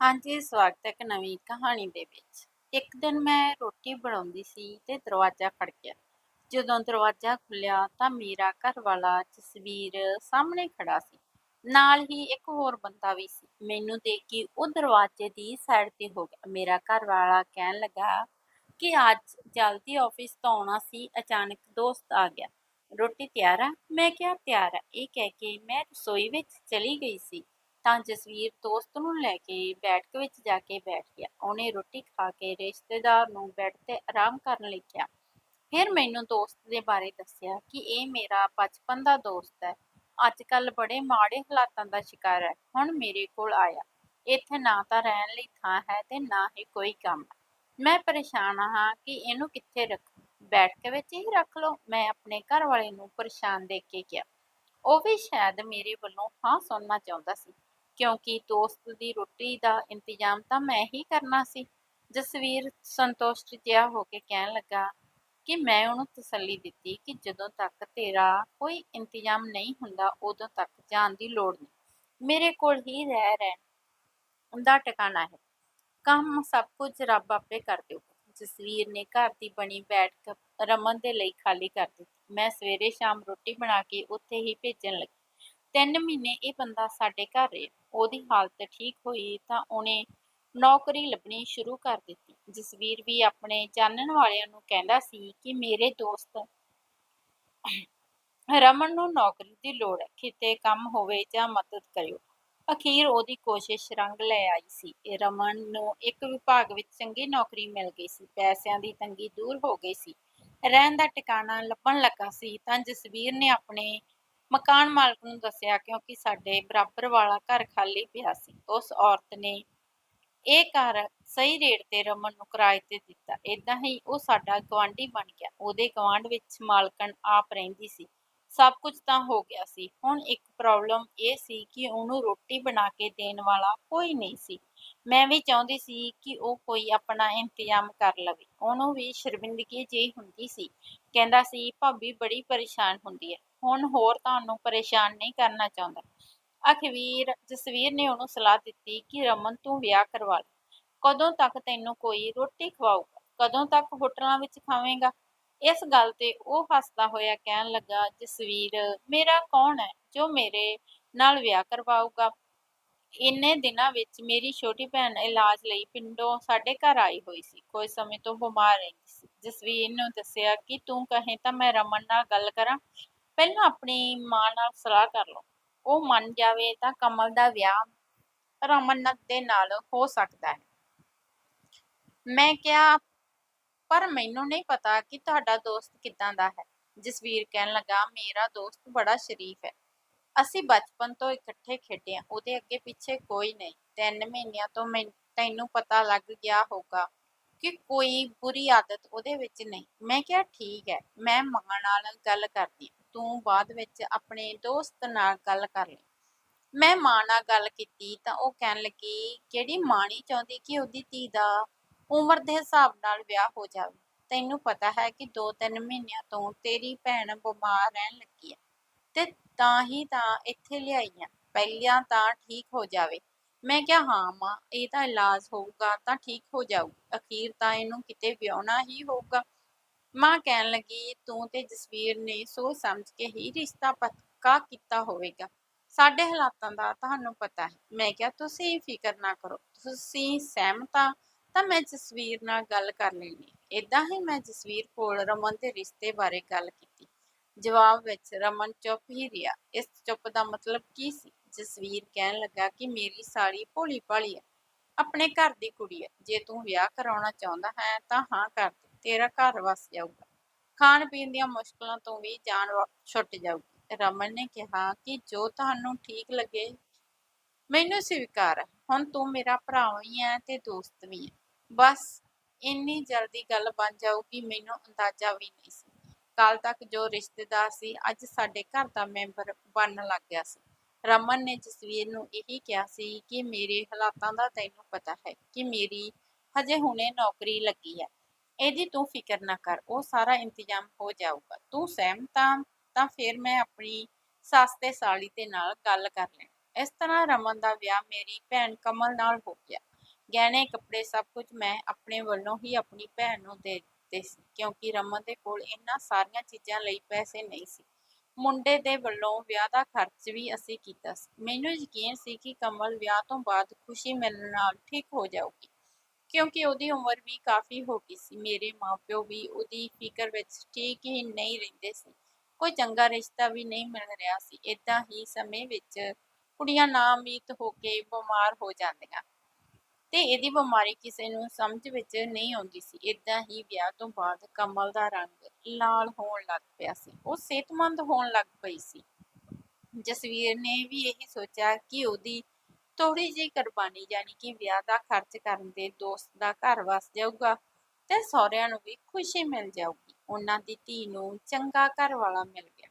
ਹਾਂਜੀ ਸਵਾਗਤ ਹੈ ਇੱਕ ਨਵੀਂ ਕਹਾਣੀ ਦੇ ਵਿੱਚ। ਇੱਕ ਦਿਨ ਮੈਂ ਰੋਟੀ ਬਣਾਉਂਦੀ ਸੀ ਤੇ ਦਰਵਾਜ਼ਾ ਖੜਕਿਆ ਜਦੋਂ ਦਰਵਾਜ਼ਾ ਖੁੱਲਿਆ ਤਾਂ ਮੇਰਾ ਘਰ ਵਾਲਾ ਜਸਵੀਰ ਸਾਹਮਣੇ ਖੜਾ ਸੀ। ਨਾਲ ਹੀ ਇੱਕ ਹੋਰ ਬੰਦਾ ਵੀ ਸੀ। ਮੈਨੂੰ ਦੇਖ ਕੇ ਉਹ ਦਰਵਾਜ਼ੇ ਦੀ ਸਾਈਡ ਤੇ ਹੋ ਗਿਆ। ਮੇਰਾ ਘਰ ਵਾਲਾ ਕਹਿਣ ਲੱਗਾ ਕਿ ਅੱਜ ਜਲਦੀ ਆਫਿਸ ਤੋਂ ਆਉਣਾ ਸੀ। ਅਚਾਨਕ ਦੋਸਤ ਆ ਗਿਆ। ਰੋਟੀ ਤਿਆਰ ਆ? ਮੈਂ ਕਿਹਾ, ਤਿਆਰ ਆ। ਇਹ ਕਹਿ ਕੇ ਮੈਂ ਰਸੋਈ ਵਿੱਚ ਚਲੀ ਗਈ ਸੀ। ਤਾਂ ਜਸਵੀਰ ਦੋਸਤ ਨੂੰ ਲੈ ਕੇ ਬੈਠਕ ਵਿੱਚ ਜਾ ਕੇ ਬੈਠ ਗਿਆ। ਉਹਨੇ ਰੋਟੀ ਖਾ ਕੇ ਰਿਸ਼ਤੇਦਾਰ ਨੂੰ ਬੈੱਡ ਤੇ ਆਰਾਮ ਕਰਨ ਲਈ ਕਿਹਾ। ਫਿਰ ਮੈਨੂੰ ਦੋਸਤ ਦੇ ਬਾਰੇ ਦੱਸਿਆ ਕਿ ਇਹ ਮੇਰਾ ਬਚਪਨ ਦਾ ਦੋਸਤ ਹੈ। ਅੱਜ ਕੱਲ ਬੜੇ ਮਾੜੇ ਹਾਲਾਤਾਂ ਦਾ ਸ਼ਿਕਾਰ ਹੈ। ਹੁਣ ਮੇਰੇ ਕੋਲ ਆਇਆ। ਇੱਥੇ ਨਾ ਤਾਂ ਰਹਿਣ ਲਈ ਥਾਂ ਹੈ ਤੇ ਨਾ ਹੀ ਕੋਈ ਕੰਮ। ਮੈਂ ਪਰੇਸ਼ਾਨ ਹਾਂ ਕਿ ਇਹਨੂੰ ਕਿੱਥੇ ਰੱਖਾਂ? ਬੈਠਕ ਵਿੱਚ ਹੀ ਰੱਖ ਲਓ। ਮੈਂ ਆਪਣੇ ਘਰ ਵਾਲੇ ਨੂੰ ਪਰੇਸ਼ਾਨ ਦੇਖ ਕੇ ਕਿਹਾ। ਉਹ ਵੀ ਸ਼ਾਇਦ ਮੇਰੇ ਵੱਲੋਂ ਹਾਂ ਸੁਣਨਾ ਚਾਹੁੰਦਾ ਸੀ। ਕਿਉਂਕਿ ਦੋਸਤ ਦੀ ਰੋਟੀ ਦਾ ਇੰਤਜ਼ਾਮ ਤਾਂ ਮੈਂ ਹੀ ਕਰਨਾ ਸੀ। ਜਸਵੀਰ ਸੰਤੁਸ਼ਟ ਜਿਹਾ ਹੋ ਕੇ ਕਹਿਣ ਲੱਗਾ ਕਿ ਮੈਂ ਉਹਨੂੰ ਤਸੱਲੀ ਦਿੱਤੀ ਕਿ ਜਦੋਂ ਤੱਕ ਤੇਰਾ ਕੋਈ ਇੰਤਜ਼ਾਮ ਨਹੀਂ ਹੁੰਦਾ, ਉਦੋਂ ਤੱਕ ਜਾਣ ਦੀ ਲੋੜ ਨਹੀਂ। ਮੇਰੇ ਕੋਲ ਹੀ ਰਹਿ ਰਹਿਣ ਦਾ ਟਿਕਾਣਾ ਹੈ। ਕੰਮ ਸਭ ਕੁਝ ਰੱਬ ਆਪੇ ਕਰ ਦਿਓ ਜਸਵੀਰ ਨੇ ਘਰ ਦੀ ਬਣੀ ਬੈਠਕ ਰਮਨ ਦੇ ਲਈ ਖਾਲੀ ਕਰ ਦਿੱਤੀ। ਮੈਂ ਸਵੇਰੇ ਸ਼ਾਮ ਰੋਟੀ ਬਣਾ ਕੇ ਉੱਥੇ ਹੀ ਭੇਜਣ ਲੱਗੀ। ਤਿੰਨ ਮਹੀਨੇ ਇਹ ਬੰਦਾ ਸਾਡੇ ਘਰ ਰਿਹਾ। ਉਹਦੀ ਹਾਲਤ ਠੀਕ ਹੋਈ ਤਾਂ ਉਹਨੇ ਨੌਕਰੀ ਲੱਭਣੀ ਸ਼ੁਰੂ ਕਰ ਦਿੱਤੀ। ਜਸਵੀਰ ਵੀ ਆਪਣੇ ਜਾਣਨ ਵਾਲਿਆਂ ਨੂੰ ਕਹਿੰਦਾ ਸੀ ਕਿ ਮੇਰੇ ਦੋਸਤ ਰਮਨ ਨੂੰ ਨੌਕਰੀ ਦੀ ਲੋੜ ਹੈ, ਕਿਤੇ ਕੰਮ ਹੋਵੇ ਜਾਂ ਮਦਦ ਕਰਿਓ। ਅਖੀਰ ਉਹਦੀ ਕੋਸ਼ਿਸ਼ ਰੰਗ ਲੈ ਆਈ ਸੀ। ਇਹ ਰਮਨ ਨੂੰ ਇੱਕ ਵਿਭਾਗ ਵਿੱਚ ਚੰਗੀ ਨੌਕਰੀ ਮਿਲ ਗਈ ਸੀ। ਪੈਸਿਆਂ ਦੀ ਤੰਗੀ ਦੂਰ ਹੋ ਗਈ ਸੀ। ਰਹਿਣ ਦਾ ਟਿਕਾਣਾ ਲੱਭਣ ਲੱਗਾ ਸੀ ਤਾਂ ਜਸਵੀਰ ਨੇ ਆਪਣੇ ਮਕਾਨ ਮਾਲਕ ਨੂੰ ਦੱਸਿਆ ਕਿਉਂਕਿ ਸਾਡੇ ਬਰਾਬਰ ਵਾਲਾ ਘਰ ਖਾਲੀ ਪਿਆ ਸੀ, ਉਸ ਔਰਤ ਨੇ ਇਹ ਘਰ ਸਹੀ ਰੇਟ ਤੇ ਰਮਨ ਨੂੰ ਕਿਰਾਏ ਤੇ ਦਿੱਤਾ। ਇਦਾਂ ਹੀ ਉਹ ਸਾਡਾ ਗਵਾਂਢੀ ਬਣ ਗਿਆ। ਉਹਦੇ ਗਵਾਂਢ ਵਿੱਚ ਮਾਲਕਣ ਆਪ ਰਹਿੰਦੀ ਸੀ। ਸਭ ਕੁਝ ਤਾਂ ਹੋ ਗਿਆ ਸੀ। ਹੁਣ ਇੱਕ ਪ੍ਰੋਬਲਮ ਇਹ ਸੀ ਕਿ ਉਹਨੂੰ ਰੋਟੀ ਬਣਾ ਕੇ ਦੇਣ ਵਾਲਾ ਕੋਈ ਨਹੀਂ ਸੀ। ਮੈਂ ਵੀ ਚਾਹੁੰਦੀ ਸੀ ਕਿ ਉਹ ਕੋਈ ਆਪਣਾ ਇੰਤਜ਼ਾਮ ਕਰ ਲਵੇ। ਉਹਨੂੰ ਵੀ ਸ਼ਰਮਿੰਦਗੀ ਜਿਹੀ ਹੁੰਦੀ ਸੀ। ਕਹਿੰਦਾ ਸੀ, ਭਾਬੀ ਬੜੀ ਪਰੇਸ਼ਾਨ ਹੁੰਦੀ ਹੈ। ਹੁਣ ਹੋਰ ਤੁਹਾਨੂੰ ਪਰੇਸ਼ਾਨ ਨਹੀਂ ਕਰਨਾ ਚਾਹੁੰਦਾ। ਅਖਵੀਰ ਜਸਵੀਰ ਨੇ ਉਹਨੂੰ ਸਲਾਹ ਦਿੱਤੀ ਕਿ ਰਮਨ ਤੂੰ ਵਿਆਹ ਕਰਵਾ ਲੈ। ਕਦੋਂ ਤੱਕ ਤੈਨੂੰ ਕੋਈ ਰੋਟੀ ਖਵਾਊਗਾ? ਕਦੋਂ ਤੱਕ ਹੋਟਲਾਂ ਵਿੱਚ ਖਾਵੇਂਗਾ? ਇਸ ਗੱਲ ਤੇ ਉਹ ਹੱਸਦਾ ਹੋਇਆ ਕਹਿਣ ਲੱਗਾ, ਜਸਵੀਰ, ਮੇਰਾ ਕੌਣ ਹੈ ਜੋ ਮੇਰੇ ਨਾਲ ਵਿਆਹ ਕਰਵਾਊਗਾ? ਇੰਨੇ ਦਿਨਾਂ ਵਿੱਚ ਮੇਰੀ ਛੋਟੀ ਭੈਣ ਇਲਾਜ ਲਈ ਪਿੰਡੋਂ ਸਾਡੇ ਘਰ ਆਈ ਹੋਈ ਸੀ। ਕੋਈ ਸਮੇਂ ਤੋਂ ਬਿਮਾਰ ਰਹਿੰਦੀ ਸੀ। ਜਸਵੀਰ ਨੂੰ ਦੱਸਿਆ ਕਿ ਤੂੰ ਕਹੇ ਤਾਂ ਮੈਂ ਰਮਨ ਨਾਲ ਗੱਲ ਕਰਾਂ। ਪਹਿਲਾਂ ਆਪਣੀ ਮਾਂ ਨਾਲ ਸਲਾਹ ਕਰ ਲਓ। ਉਹ ਮੰਨ ਜਾਵੇ ਤਾਂ ਕਮਲ ਦਾ ਵਿਆਹ ਰਮਨਤ ਦੇ ਨਾਲ ਹੋ ਸਕਦਾ ਹੈ। ਮੈਂ ਕਿਹਾ, ਪਰ ਮੈਨੂੰ ਨਹੀਂ ਪਤਾ ਕਿ ਤੁਹਾਡਾ ਦੋਸਤ ਕਿਦਾਂ ਦਾ ਹੈ। ਜਸਵੀਰ ਕਹਿਣ ਲੱਗਾ, ਮੇਰਾ ਦੋਸਤ ਬੜਾ ਸ਼ਰੀਫ ਹੈ। ਅਸੀਂ ਬਚਪਨ ਤੋਂ ਇਕੱਠੇ ਖੇਡੇ ਹਾਂ। ਉਹਦੇ ਅੱਗੇ ਪਿੱਛੇ ਕੋਈ ਨਹੀਂ। ਤਿੰਨ ਮਹੀਨਿਆਂ ਤੋਂ ਮੈਂ, ਤੈਨੂੰ ਪਤਾ ਲੱਗ ਗਿਆ ਹੋਗਾ ਕਿ ਕੋਈ ਬੁਰੀ ਆਦਤ ਉਹਦੇ ਵਿੱਚ ਨਹੀਂ। ਮੈਂ ਕਿਹਾ, ਠੀਕ ਹੈ। ਮੈਂ ਮਾਂ ਨਾਲ ਗੱਲ ਕਰਦੀ ਹਾਂ। ਤੂੰ ਬਾਅਦ ਵਿੱਚ ਆਪਣੇ ਦੋਸਤ ਨਾਲ ਗੱਲ ਕਰ ਲਈ। ਮੈਂ ਮਾਂ ਨਾਲ ਗੱਲ ਕੀਤੀ ਤਾਂ ਉਹ ਕਹਿਣ ਲੱਗੀ, ਕਿਹੜੀ ਮਾਂ ਨਹੀਂ ਚਾਹੁੰਦੀ ਕਿ ਉਹਦੀ ਧੀ ਦਾ ਉਮਰ ਦੇ ਹਿਸਾਬ ਨਾਲ ਵਿਆਹ ਹੋ ਜਾਵੇ? ਤੈਨੂੰ ਪਤਾ ਹੈ ਕਿ 2-3 ਮਹੀਨਿਆਂ ਤੋਂ ਤੇਰੀ ਭੈਣ ਬਿਮਾਰ ਰਹਿਣ ਲੱਗੀ ਹੈ ਤੇ ਤਾਂ ਹੀ ਤਾਂ ਇੱਥੇ ਲਿਆਈ ਆ ਪਹਿਲਾਂ ਤਾਂ ਠੀਕ ਹੋ ਜਾਵੇ। ਮੈਂ ਕਿਹਾ, ਹਾਂ ਮਾਂ, ਇਹ ਤਾਂ ਇਲਾਜ ਹੋਊਗਾ ਤਾਂ ਠੀਕ ਹੋ ਜਾਊ। ਅਖੀਰ ਤਾਂ ਇਹਨੂੰ ਕਿਤੇ ਵਿਆਹਣਾ ਹੀ ਹੋਊਗਾ। ਮਾਂ ਕਹਿਣ ਲੱਗੀ, ਤੂੰ ਤੇ ਜਸਵੀਰ ਨੇ ਸੋਚ ਸਮਝ ਕੇ ਹੀ ਰਿਸ਼ਤਾ ਪੱਕਾ ਕੀਤਾ ਹੋਵੇਗਾ। ਸਾਡੇ ਹਾਲਾਤਾਂ ਦਾ ਤੁਹਾਨੂੰ ਪਤਾ ਹੈ। ਮੈਂ ਕਿਹਾ, ਤੁਸੀਂ ਫਿਕਰ ਨਾ ਕਰੋ। ਤੁਸੀਂ ਸਹਿਮਤ ਆ, ਤਾਂ ਮੈਂ ਜਸਵੀਰ ਨਾਲ ਗੱਲ ਕਰ ਲੈਣੀ ਇਦਾਂ ਹੀ ਮੈਂ ਜਸਵੀਰ ਕੋਲ ਰਮਨ ਦੇ ਰਿਸ਼ਤੇ ਬਾਰੇ ਗੱਲ ਕੀਤੀ। ਜਵਾਬ ਵਿੱਚ ਰਮਨ ਚੁੱਪ ਹੀ ਰਿਹਾ। ਇਸ ਚੁੱਪ ਦਾ ਮਤਲਬ ਕੀ ਸੀ? ਜਸਵੀਰ ਕਹਿਣ ਲੱਗਾ ਕਿ ਮੇਰੀ ਸਾੜੀ ਭੋਲੀ ਭਾਲੀ ਹੈ ਆਪਣੇ ਘਰ ਦੀ ਕੁੜੀ ਹੈ ਜੇ ਤੂੰ ਵਿਆਹ ਕਰਾਉਣਾ ਚਾਹੁੰਦਾ ਹੈ, ਤਾਂ ਹਾਂ ਕਰ ਦੇ। ਤੇਰਾ ਘਰ ਵਸ ਜਾਊਗਾ। ਖਾਣ ਪੀਣ ਦੀਆਂ ਮੁਸ਼ਕਲਾਂ ਤੋਂ ਵੀ ਜਾਨ ਛੁੱਟ ਜਾਊਗੀ। ਰਮਨ ਨੇ ਕਿਹਾ ਕਿ ਜੋ ਤੁਹਾਨੂੰ ਠੀਕ ਲੱਗੇ, ਮੈਨੂੰ ਸਵੀਕਾਰ ਹੁਣ ਤੂੰ ਮੇਰਾ ਭਰਾ ਵੀ ਹੈ ਤੇ ਦੋਸਤ ਵੀ ਹੈ ਬਸ ਇੰਨੀ ਜਲਦੀ ਗੱਲ ਬਣ ਜਾਊਗੀ, ਮੈਨੂੰ ਅੰਦਾਜ਼ਾ ਵੀ ਨਹੀਂ ਸੀ। ਕੱਲ ਤੱਕ ਜੋ ਰਿਸ਼ਤੇਦਾਰ ਸੀ, ਅੱਜ ਸਾਡੇ ਘਰ ਦਾ ਮੈਂਬਰ ਬਣਨ ਲੱਗ ਗਿਆ ਸੀ। ਰਮਨ ਨੇ ਜਸਵੀਰ ਨੂੰ ਇਹੀ ਕਿਹਾ ਸੀ ਕਿ ਮੇਰੇ ਹਾਲਾਤਾਂ ਦਾ ਤੈਨੂੰ ਪਤਾ ਹੈ ਕਿ ਮੇਰੀ ਹਜੇ ਹੁਣੇ ਨੌਕਰੀ ਲੱਗੀ ਹੈ। ਇਹਦੀ ਤੂੰ ਫਿਕਰ ਨਾ ਕਰ, ਉਹ ਸਾਰਾ ਇੰਤਜ਼ਾਮ ਹੋ ਜਾਊਗਾ। ਤੂੰ ਸਹਿਮਤ ਤਾਂ ਫਿਰ ਮੈਂ ਆਪਣੀ ਸੱਸ ਤੇ ਸਾਲੀ ਦੇ ਨਾਲ ਗੱਲ ਕਰ ਲੈਣੀ। ਇਸ ਤਰ੍ਹਾਂ ਰਮਨ ਦਾ ਵਿਆਹ ਮੇਰੀ ਭੈਣ ਕਮਲ ਨਾਲ ਹੋ ਗਿਆ। ਗਹਿਣੇ, ਕੱਪੜੇ ਸਭ ਕੁਝ ਮੈਂ ਆਪਣੇ ਵੱਲੋਂ ਹੀ ਆਪਣੀ ਭੈਣ ਨੂੰ ਦੇ ਦਿੱਤੇ ਸੀ, ਕਿਉਂਕਿ ਰਮਨ ਦੇ ਕੋਲ ਇਹਨਾਂ ਸਾਰੀਆਂ ਚੀਜ਼ਾਂ ਲਈ ਪੈਸੇ ਨਹੀਂ ਸੀ। ਮੁੰਡੇ ਦੇ ਵੱਲੋਂ ਵਿਆਹ ਦਾ ਖਰਚ ਵੀ ਅਸੀਂ ਕੀਤਾ ਸੀ। ਮੈਨੂੰ ਯਕੀਨ ਸੀ ਕਿ ਕਮਲ ਵਿਆਹ ਤੋਂ ਬਾਅਦ ਖੁਸ਼ੀ ਮਿਲਣ ਨਾਲ ਠੀਕ ਹੋ ਜਾਊਗੀ। ਕਿਉਂਕਿ ਉਹਦੀ ਉਮਰ ਵੀ ਕਾਫੀ ਹੋ ਗਈ ਸੀ, ਮੇਰੇ ਮਾਪਿਓ ਵੀ ਉਹਦੀ ਫਿਕਰ ਵਿੱਚ ਠੀਕ ਹੀ ਨਹੀਂ ਰਹਿੰਦੇ ਸੀ। ਕੋਈ ਚੰਗਾ ਰਿਸ਼ਤਾ ਵੀ ਨਹੀਂ ਮਿਲ ਰਿਹਾ ਸੀ। ਇਦਾਂ ਹੀ ਸਮੇਂ ਵਿੱਚ ਕੁੜੀਆਂ ਨਾਮੀਤ ਹੋ ਕੇ ਬਿਮਾਰ ਹੋ ਜਾਂਦੀਆਂ। ਤੇ ਇਹਦੀ ਬਿਮਾਰੀ ਕਿਸੇ ਨੂੰ ਸਮਝ ਵਿੱਚ ਨਹੀਂ ਆਉਂਦੀ ਸੀ। ਇਦਾਂ ਹੀ ਵਿਆਹ ਤੋਂ ਬਾਅਦ ਕਮਲ ਦਾ ਰੰਗ ਲਾਲ ਹੋਣ ਲੱਗ ਪਿਆ ਸੀ। ਉਹ ਸਿਹਤਮੰਦ ਹੋਣ ਲੱਗ ਪਈ ਸੀ। ਜਸਵੀਰ ਨੇ ਵੀ ਇਹੀ ਸੋਚਿਆ ਕਿ ਉਹਦੀ ਥੋੜੀ ਜਿਹੀ ਕੁਰਬਾਨੀ, ਯਾਨੀ ਕਿ ਵਿਆਹ ਦਾ ਖਰਚ ਕਰਨ ਦੇ ਦੋਸਤ ਦਾ ਘਰ ਵਸ ਜਾਊਗਾ ਤੇ ਸਹੁਰਿਆਂ ਨੂੰ ਵੀ ਖੁਸ਼ੀ ਮਿਲ ਜਾਊਗੀ। ਉਹਨਾਂ ਦੀ ਧੀ ਨੂੰ ਚੰਗਾ ਘਰ ਵਾਲਾ ਮਿਲ ਗਿਆ।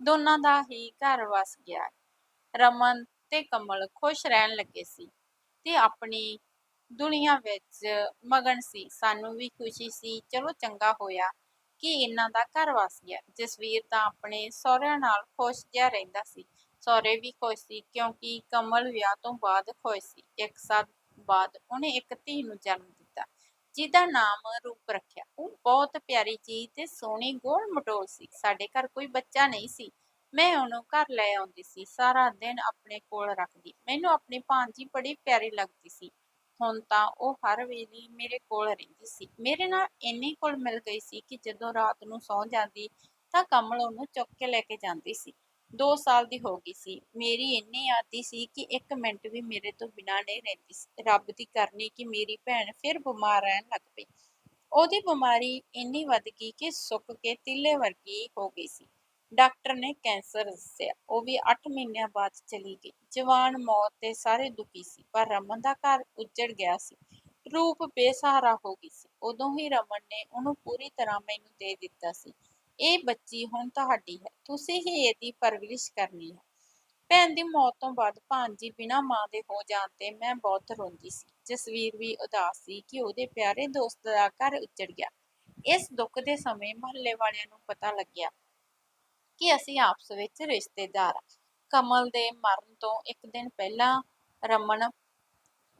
ਦੋਨਾਂ ਦਾ ਹੀ ਘਰ ਵਸ ਗਿਆ। ਰਮਨ ਤੇ ਕਮਲ ਖੁਸ਼ ਰਹਿਣ ਲੱਗੇ ਸੀ ਤੇ ਆਪਣੀ ਦੁਨੀਆ ਵਿੱਚ ਮਗਨ ਸੀ। ਸਾਨੂੰ ਵੀ ਖੁਸ਼ੀ ਸੀ, ਚਲੋ ਚੰਗਾ ਹੋਇਆ ਕਿ ਇਹਨਾਂ ਦਾ ਘਰ ਵਸ ਗਿਆ। ਜਸਵੀਰ ਤਾਂ ਆਪਣੇ ਸਹੁਰਿਆਂ ਨਾਲ ਖੁਸ਼ ਜਿਹਾ ਰਹਿੰਦਾ ਸੀ। ਸਹੁਰੇ ਵੀ ਖੁਸ਼ ਸੀ ਕਿਉਂਕਿ ਕਮਲ ਵਿਆਹ ਤੋਂ ਬਾਅਦ ਖੁਸ਼ ਸੀ। ਇੱਕ ਸਾਲ ਬਾਅਦ ਉਹਨੇ ਇੱਕ ਧੀ ਨੂੰ ਜਨਮ ਦਿੱਤਾ, ਜਿਹਦਾ ਨਾਮ ਰੂਪ ਰੱਖਿਆ। ਉਹ ਬਹੁਤ ਪਿਆਰੀ ਚੀਜ਼ ਤੇ ਸੋਹਣੀ ਗੋਲ ਮਟੋਲ ਸੀ। ਸਾਡੇ ਘਰ ਕੋਈ ਬੱਚਾ ਨਹੀਂ ਸੀ। ਮੈਂ ਉਹਨੂੰ ਘਰ ਲੈ ਆਉਂਦੀ ਸੀ। ਸਾਰਾ ਦਿਨ ਆਪਣੇ ਕੋਲ ਰੱਖਦੀ। ਮੈਨੂੰ ਆਪਣੀ ਭਾਂਜੀ ਬੜੀ ਪਿਆਰੀ ਲੱਗਦੀ ਸੀ। ਹੁਣ ਤਾਂ ਉਹ ਹਰ ਵੇਲੇ ਮੇਰੇ ਕੋਲ ਰਹਿੰਦੀ ਸੀ। ਮੇਰੇ ਨਾਲ ਇੰਨੀ ਕੋਲ ਮਿਲ ਗਈ ਸੀ ਕਿ ਜਦੋਂ ਰਾਤ ਨੂੰ ਸੌਂ ਜਾਂਦੀ ਤਾਂ ਕਮਲ ਉਹਨੂੰ ਚੁੱਕ ਕੇ ਲੈ ਕੇ ਜਾਂਦੀ ਸੀ। 2 ਸਾਲ ਦੀ ਹੋ ਗਈ ਸੀ। ਮੇਰੀ ਇੰਨੀ ਆਦੀ ਸੀ ਕਿ ਇੱਕ ਮਿੰਟ ਵੀ ਮੇਰੇ ਤੋਂ ਬਿਨਾਂ ਨਹੀਂ ਰਹਿੰਦੀ ਸੀ। ਰੱਬ ਦੀ ਕਰਨੀ ਕਿ ਮੇਰੀ ਭੈਣ ਫਿਰ ਬਿਮਾਰ ਰਹਿਣ ਲੱਗ ਪਈ। ਉਹਦੀ ਬਿਮਾਰੀ ਇੰਨੀ ਵੱਧ ਗਈ ਕਿ ਸੁੱਕ ਕੇ ਤਿੱਲੇ ਵਰਗੀ ਹੋ ਗਈ ਸੀ। ਡਾਕਟਰ ਨੇ ਕੈਂਸਰ ਦੱਸਿਆ। ਉਹ ਵੀ 8 ਮਹੀਨਿਆਂ ਬਾਅਦ ਚਲੀ ਗਈ। ਜਵਾਨ ਮੌਤ ਤੇ ਸਾਰੇ ਦੁਖੀ ਸੀ, ਪਰ ਰਮਨ ਦਾ ਘਰ ਉੱਜੜ ਗਿਆ ਸੀ। ਰੂਪ ਬੇਸਹਾਰਾ ਹੋ ਗਈ ਸੀ। ਉਦੋਂ ਹੀ ਰਮਨ ਨੇ ਉਹਨੂੰ ਪੂਰੀ ਤਰ੍ਹਾਂ ਮੈਨੂੰ ਦੇ ਦਿੱਤਾ ਸੀ। ਇਹ ਬੱਚੀ ਹੁਣ ਤੁਹਾਡੀ ਹੈ, ਤੁਸੀਂ ਹੀ ਇਹਦੀ ਪਰਵਰਿਸ਼ ਕਰਨੀ ਹੈ। ਭੈਣ ਦੀ ਮੌਤ ਤੋਂ ਬਾਅਦ ਭਾਂਜੀ ਬਿਨਾਂ ਮਾਂ ਦੇ ਹੋ ਜਾਣ ਤੇ ਮੈਂ ਬਹੁਤ ਰੋਂਦੀ ਸੀ। ਜਸਵੀਰ ਵੀ ਉਦਾਸ ਸੀ ਕਿ ਉਹਦੇ ਪਿਆਰੇ ਦੋਸਤ ਦਾ ਘਰ ਉੱਜੜ ਗਿਆ। ਇਸ ਦੁੱਖ ਦੇ ਸਮੇਂ ਮਹੱਲੇ ਵਾਲਿਆਂ ਨੂੰ ਪਤਾ ਲੱਗਿਆ ਕਿ ਅਸੀਂ ਆਪਸ ਵਿੱਚ ਰਿਸ਼ਤੇਦਾਰ ਹਾਂ। ਕਮਲ ਦੇ ਮਰਨ ਤੋਂ ਇੱਕ ਦਿਨ ਪਹਿਲਾਂ ਰਮਨ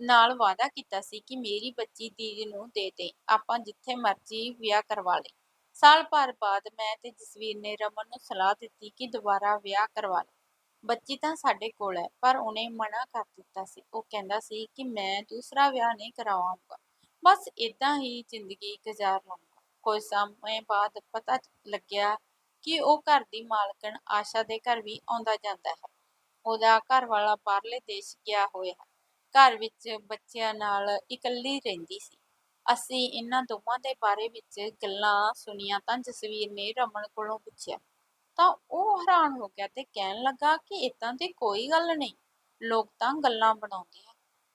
ਨਾਲ ਵਾਅਦਾ ਕੀਤਾ ਸੀ ਕਿ ਮੇਰੀ ਬੱਚੀ ਦੀਦੀ ਨੂੰ ਦੇ ਦੇ ਆਪਾਂ ਜਿੱਥੇ ਮਰਜ਼ੀ ਵਿਆਹ ਕਰਵਾ ਲਈ। ਸਾਲ ਭਰ ਬਾਅਦ ਮੈਂ ਤੇ ਜਸਵੀਰ ਨੇ ਰਮਨ ਨੂੰ ਸਲਾਹ ਦਿੱਤੀ ਕਿ ਦੁਬਾਰਾ ਵਿਆਹ ਕਰਵਾ ਲੈ। ਬੱਚੀ ਤਾਂ ਸਾਡੇ ਕੋਲ ਹੈ, ਪਰ ਉਹਨੇ ਮਨਾ ਕਰ ਦਿੱਤਾ ਸੀ। ਉਹ ਕਹਿੰਦਾ ਸੀ ਕਿ ਮੈਂ ਦੂਸਰਾ ਵਿਆਹ ਨਹੀਂ ਕਰਾਵਾਂਗਾ ਬਸ ਇਦਾਂ ਹੀ ਜ਼ਿੰਦਗੀ ਗੁਜ਼ਾਰ ਲਵਾਂਗਾ ਕੁਝ ਸਮੇਂ ਬਾਅਦ ਪਤਾ ਲੱਗਿਆ ਕਿ ਉਹ ਘਰ ਦੀ ਮਾਲਕਣ ਆਸ਼ਾ ਦੇ ਘਰ ਵੀ ਆਉਂਦਾ ਜਾਂਦਾ ਹੈ। ਉਹਦਾ ਘਰ ਵਾਲਾ ਬਾਹਰਲੇ ਦੇਸ਼ ਗਿਆ ਹੋਇਆ ਘਰ ਵਿੱਚ ਬੱਚਿਆਂ ਨਾਲ ਇਕੱਲੀ ਰਹਿੰਦੀ ਸੀ। ਅਸੀਂ ਇਹਨਾਂ ਦੋਵਾਂ ਦੇ ਬਾਰੇ ਵਿੱਚ ਗੱਲਾਂ ਸੁਣੀਆਂ ਤਾਂ ਜਸਵੀਰ ਨੇ ਰਮਨ ਕੋਲੋਂ ਪੁੱਛਿਆ, ਤਾਂ ਉਹ ਹੈਰਾਨ ਹੋ ਗਿਆ ਤੇ ਕਹਿਣ ਲੱਗਾ ਕਿ ਇਦਾਂ ਦੀ ਕੋਈ ਗੱਲ ਨਹੀਂ, ਲੋਕ ਤਾਂ ਗੱਲਾਂ ਬਣਾਉਂਦੇ ਆ।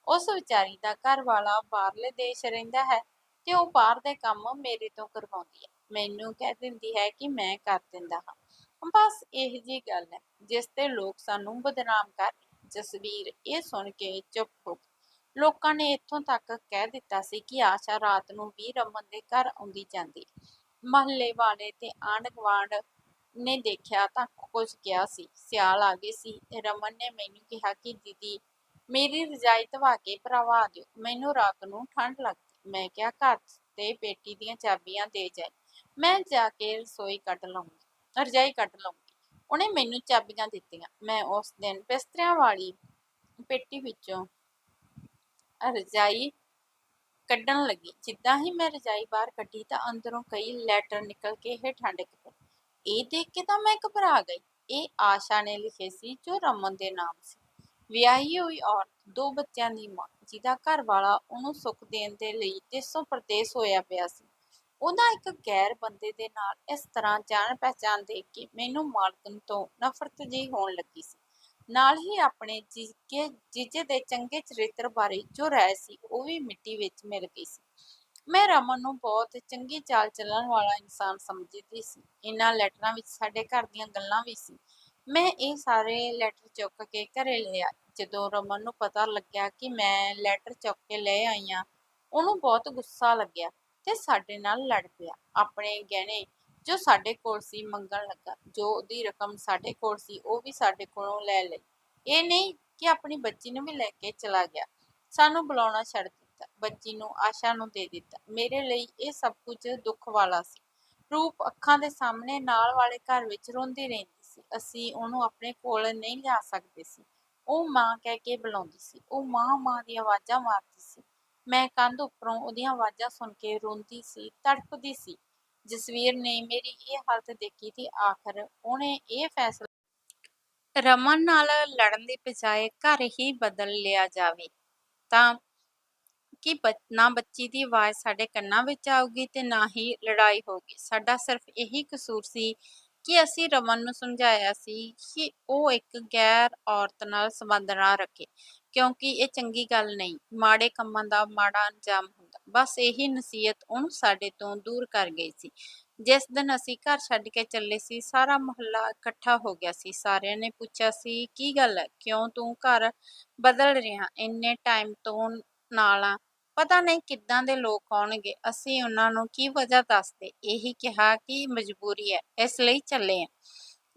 ਉਸ ਵਿਚਾਰੀ ਦਾ ਘਰ ਵਾਲਾ ਬਾਹਰਲੇ ਦੇਸ਼ ਰਹਿੰਦਾ ਹੈ ਤੇ ਉਹ ਬਾਹਰ ਦੇ ਕੰਮ ਮੇਰੇ ਤੋਂ ਕਰਵਾਉਂਦੀ ਹੈ। ਮੈਨੂੰ ਕਹਿ ਦਿੰਦੀ ਹੈ ਕਿ ਮੈਂ ਕਰ ਦਿੰਦਾ ਹਾਂ। ਬਸ ਇਹ ਜੀ ਗੱਲ ਹੈ, ਜਿਸ ਤੇ ਲੋਕ ਸਾਨੂੰ ਬਦਨਾਮ ਕਰ ਜਸਵੀਰ ਇਹ ਸੁਣ ਕੇ ਚੁੱਪ ਹੋ ਗਈ ਲੋਕਾਂ ਨੇ ਇੱਥੋਂ ਤੱਕ ਕਹਿ ਦਿੱਤਾ ਸੀ ਕਿ ਆਸ਼ਾ ਰਾਤ ਨੂੰ ਵੀ ਰਮਨ ਦੇ ਘਰ ਆਉਂਦੀ ਜਾਂਦੀ। ਮਹੱਲੇ ਵਾਲੇ ਤੇ ਆਂਢ ਗੁਆਂਢ ਨੇ ਦੇਖਿਆ ਤਾਂ ਕੁਝ ਕਿਹਾ ਸੀ। ਸਿਆਲ ਆ ਗਏ ਸੀ। ਰਮਨ ਨੇ ਮੈਨੂੰ ਕਿਹਾ ਕਿ, ਦੀਦੀ, ਮੇਰੀ ਰਜਾਈ ਧਵਾ ਕੇ ਭਰਾਵਾ ਦਿਓ ਮੈਨੂੰ ਰਾਤ ਨੂੰ ਠੰਡ ਲੱਗਦੀ। ਮੈਂ ਕਿਹਾ, ਘਰ ਤੇ ਬੇਟੀ ਦੀਆਂ ਚਾਬੀਆਂ ਦੇ ਜਾਈ। ਮੈਂ ਜਾ ਕੇ ਰਸੋਈ ਕੱਢ ਲਵਾਂਗੀ ਰਜਾਈ ਕੱਢ ਲਵਾਂਗੀ ਉਹਨੇ ਮੈਨੂੰ ਚਾਬੀਆਂ ਦਿੱਤੀਆਂ। ਮੈਂ ਉਸ ਦਿਨ ਬਿਸਤਰਿਆਂ ਵਾਲੀ ਪੇਟੀ ਵਿੱਚੋਂ ਰਜਾਈ ਕੱਢਣ ਲੱਗੀ। ਜਿੱਦਾਂ ਹੀ ਮੈਂ ਰਜਾਈ ਬਾਹਰ ਕੱਢੀ ਤਾਂ ਅੰਦਰੋਂ ਕਈ ਲੈਟਰ ਨਿਕਲ ਕੇ ਹੇਠਾਂ ਡਿੱਗ ਪਏ। ਇਹ ਦੇਖ ਕੇ ਤਾਂ ਮੈਂ ਘਬਰਾ ਗਈ। ਇਹ ਆਸ਼ਾ ਨੇ ਲਿਖੇ ਸੀ, ਜੋ ਰਮਨ ਦੇ ਨਾਮ ਸੀ। ਵਿਆਹੀ ਹੋਈ ਔਰਤ, ਦੋ ਬੱਚਿਆਂ ਦੀ ਮਾਂ, ਜਿਹਦਾ ਘਰ ਵਾਲਾ ਉਹਨੂੰ ਸੁੱਖ ਦੇਣ ਦੇ ਲਈ ਦੇਸੋਂ ਪਰਦੇਸ ਹੋਇਆ ਪਿਆ ਸੀ। ਉਹਦਾ ਇੱਕ ਗੈਰ ਬੰਦੇ ਦੇ ਨਾਲ ਇਸ ਤਰ੍ਹਾਂ ਜਾਣ ਪਹਿਚਾਨ ਦੇਖ ਕੇ ਮੈਨੂੰ ਮਾਲਕਨ ਤੋਂ ਨਫ਼ਰਤ ਜਿਹੀ ਹੋਣ ਲੱਗੀ ਸੀ। ਨਾਲ ਹੀ ਆਪਣੇ ਜੀਕੇ, ਜੀਜੇ ਦੇ ਚੰਗੇ ਚਰਿੱਤਰ ਬਾਰੇ ਜੋ ਰਾਏ ਸੀ, ਉਹ ਵੀ ਮਿੱਟੀ ਵਿੱਚ ਮਿਲ ਗਈ ਸੀ। ਮੈਂ ਰਮਨ ਨੂੰ ਬਹੁਤ ਚੰਗੀ ਚਾਲ ਚੱਲਣ ਵਾਲਾ ਇਨਸਾਨ ਸਮਝਦੀ ਸੀ। ਇਹਨਾਂ ਲੈਟਰਾਂ ਵਿੱਚ ਸਾਡੇ ਘਰ ਦੀਆਂ ਗੱਲਾਂ ਵੀ ਸੀ। ਮੈਂ ਇਹ ਸਾਰੇ ਲੈਟਰ ਚੁੱਕ ਕੇ ਘਰੇ ਲੈ ਆਈ ਜਦੋਂ ਰਮਨ ਨੂੰ ਪਤਾ ਲੱਗਿਆ ਕਿ ਮੈਂ ਲੈਟਰ ਚੁੱਕ ਕੇ ਲੈ ਆਈ ਹਾਂ, ਉਹਨੂੰ ਬਹੁਤ ਗੁੱਸਾ ਲੱਗਿਆ ਤੇ ਸਾਡੇ ਨਾਲ ਲੜ ਪਿਆ। ਆਪਣੇ ਗਹਿਣੇ ਜੋ ਸਾਡੇ ਕੋਲ ਸੀ ਮੰਗਣ ਲੱਗਾ, ਜੋ ਉਹਦੀ ਰਕਮ ਸਾਡੇ ਕੋਲ ਸੀ, ਉਹ ਵੀ ਸਾਡੇ ਕੋਲੋਂ ਲੈ ਲਈ। ਇਹ ਨਹੀਂ ਕਿ ਆਪਣੀ ਬੱਚੀ ਨੂੰ ਵੀ ਲੈ ਕੇ ਚਲਾ ਗਿਆ। ਸਾਨੂੰ ਬੁਲਾਉਣਾ ਛੱਡ ਦਿੱਤਾ। ਬੱਚੀ ਨੂੰ ਆਸ਼ਾ ਨੂੰ ਦੇ ਦਿੱਤਾ। ਮੇਰੇ ਲਈ ਇਹ ਸਭ ਕੁਝ ਦੁੱਖ ਵਾਲਾ ਸੀ। ਰੂਪ ਅੱਖਾਂ ਦੇ ਸਾਹਮਣੇ ਨਾਲ ਵਾਲੇ ਘਰ ਵਿੱਚ ਰੋਂਦੀ ਰਹਿੰਦੀ ਸੀ। ਅਸੀਂ ਉਹਨੂੰ ਆਪਣੇ ਕੋਲ ਨਹੀਂ ਲਿਆ ਸਕਦੇ ਸੀ। ਉਹ ਮਾਂ ਕਹਿ ਕੇ ਬੁਲਾਉਂਦੀ ਸੀ। ਉਹ ਮਾਂ ਮਾਂ ਦੀਆਂ ਆਵਾਜ਼ਾਂ ਮਾਰਦੀ ਸੀ। ਮੈਂ ਕੰਧ ਉੱਪਰੋਂ ਉਹਦੀਆਂ ਆਵਾਜ਼ਾਂ ਸੁਣ ਕੇ ਰੋਂਦੀ ਸੀ ਤੜਪਦੀ ਸੀ। ਜਸਵੀਰ ਨੇ ਮੇਰੀ ਇਹ ਹਾਲਤ ਦੇਖੀ ਤੇ ਆਖਰ ਉਹਨੇ ਇਹ ਫੈਸਲਾ ਰਮਨ ਨਾਲ ਲੜਨ ਦੀ ਬਜਾਏ ਘਰ ਹੀ ਬਦਲ ਲਿਆ ਜਾਵੇ। ਤਾਂ ਕਿ ਬ- ਨਾ ਬੱਚੀ ਦੀ ਆਵਾਜ਼ ਸਾਡੇ ਕੰਨਾਂ ਵਿੱਚ ਆਊਗੀ ਤੇ ਨਾ ਹੀ ਲੜਾਈ ਹੋਊਗੀ। ਸਾਡਾ ਸਿਰਫ ਇਹੀ ਕਸੂਰ ਸੀ ਕਿ ਅਸੀਂ ਰਮਨ ਨੂੰ ਸਮਝਾਇਆ ਸੀ ਕਿ ਉਹ ਇੱਕ ਗੈਰ ਔਰਤ ਨਾਲ ਸੰਬੰਧ ਨਾ ਰੱਖੇ। ਕਿਉਂਕਿ ਇਹ ਚੰਗੀ ਗੱਲ ਨਹੀਂ, ਮਾੜੇ ਕੰਮਾਂ ਦਾ ਮਾੜਾ ਅੰਜਾਮ ਹੁੰਦਾ। ਬਸ ਇਹੀ ਨਸੀਹਤ ਉਹਨੂੰ ਸਾਡੇ ਤੋਂ ਦੂਰ ਕਰ ਗਈ ਸੀ। ਜਿਸ ਦਿਨ ਅਸੀਂ ਘਰ ਛੱਡ ਕੇ ਚੱਲੇ ਸੀ, ਸਾਰਾ ਮੁਹੱਲਾ ਇਕੱਠਾ ਹੋ ਗਿਆ ਸੀ। ਸਾਰਿਆਂ ਨੇ ਪੁੱਛਿਆ ਸੀ, ਕੀ ਗੱਲ ਹੈ? ਕਿਉਂ ਤੂੰ ਘਰ ਬਦਲ ਰਿਹਾ? ਇੰਨੇ ਟਾਈਮ ਤੋਂ ਨਾਲ ਆ। ਪਤਾ ਨਹੀਂ ਕਿੱਦਾਂ ਦੇ ਲੋਕ ਆਉਣਗੇ। ਅਸੀਂ ਉਹਨਾਂ ਨੂੰ ਕੀ ਵਜ੍ਹਾ ਦੱਸਦੇ? ਇਹੀ ਕਿਹਾ ਕਿ ਮਜਬੂਰੀ ਹੈ। ਇਸ ਲਈ ਚੱਲੇ ਆ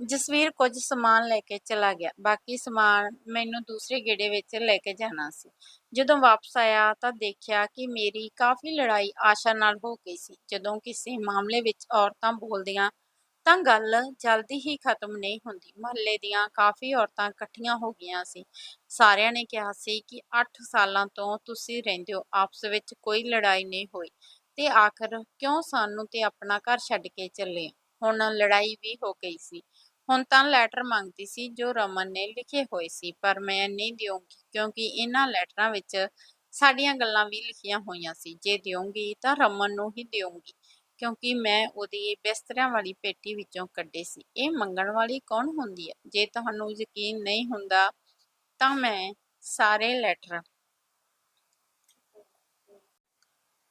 ਜਸਵੀਰ ਕੁਝ ਸਮਾਨ ਲੈ ਕੇ ਚਲਾ ਗਿਆ। ਬਾਕੀ ਸਮਾਨ ਮੈਨੂੰ ਦੂਸਰੇ ਗੇੜੇ ਵਿੱਚ ਲੈ ਕੇ ਜਾਣਾ ਸੀ। ਜਦੋਂ ਵਾਪਸ ਆਇਆ ਤਾਂ ਦੇਖਿਆ ਕਿ ਮੇਰੀ ਕਾਫੀ ਲੜਾਈ ਆਸ਼ਾ ਨਾਲ ਹੋ ਗਈ ਸੀ। ਜਦੋਂ ਕਿਸੇ ਮਾਮਲੇ ਵਿੱਚ ਔਰਤਾਂ ਬੋਲਦੀਆਂ, ਤਾਂ ਗੱਲ ਜਲਦੀ ਹੀ ਖਤਮ ਨਹੀਂ ਹੁੰਦੀ। ਮਹੱਲੇ ਦੀਆਂ ਕਾਫੀ ਔਰਤਾਂ ਇਕੱਠੀਆਂ ਹੋ ਗਈਆਂ ਸੀ। ਸਾਰਿਆਂ ਨੇ ਕਿਹਾ ਸੀ ਕਿ 8 ਸਾਲਾਂ ਤੋਂ ਤੁਸੀਂ ਰਹਿੰਦੇ ਹੋ, ਆਪਸ ਵਿੱਚ ਕੋਈ ਲੜਾਈ ਨਹੀਂ ਹੋਈ। ਤੇ ਆਖਰ ਕਿਉਂ ਸਾਨੂੰ ਤੇ ਆਪਣਾ ਘਰ ਛੱਡ ਕੇ ਚੱਲੇ? ਹੁਣ ਲੜਾਈ ਵੀ ਹੋ ਗਈ ਸੀ। ਹੁਣ ਤਾਂ ਲੈਟਰ ਮੰਗਦੀ ਸੀ ਜੋ ਰਮਨ ਨੇ ਲਿਖੇ ਹੋਏ ਸੀ, ਪਰ ਮੈਂ ਨਹੀਂ ਦਿਉਂਗੀ ਕਿਉਂਕਿ ਇਹਨਾਂ ਲੈਟਰਾਂ ਵਿੱਚ ਸਾਡੀਆਂ ਗੱਲਾਂ ਵੀ ਲਿਖੀਆਂ ਹੋਈਆਂ ਸੀ। ਜੇ ਦਿਉਂਗੀ ਤਾਂ ਰਮਨ ਨੂੰ ਹੀ ਦਿਉਂਗੀ, ਕਿਉਂਕਿ ਮੈਂ ਉਹਦੀ ਬਿਸਤਰਿਆਂ ਵਾਲੀ ਪੇਟੀ ਵਿੱਚੋਂ ਕੱਢੇ ਸੀ। ਇਹ ਮੰਗਣ ਵਾਲੀ ਕੌਣ ਹੁੰਦੀ ਹੈ? ਜੇ ਤੁਹਾਨੂੰ ਯਕੀਨ ਨਹੀਂ ਹੁੰਦਾ ਤਾਂ ਮੈਂ ਸਾਰੇ ਲੈਟਰ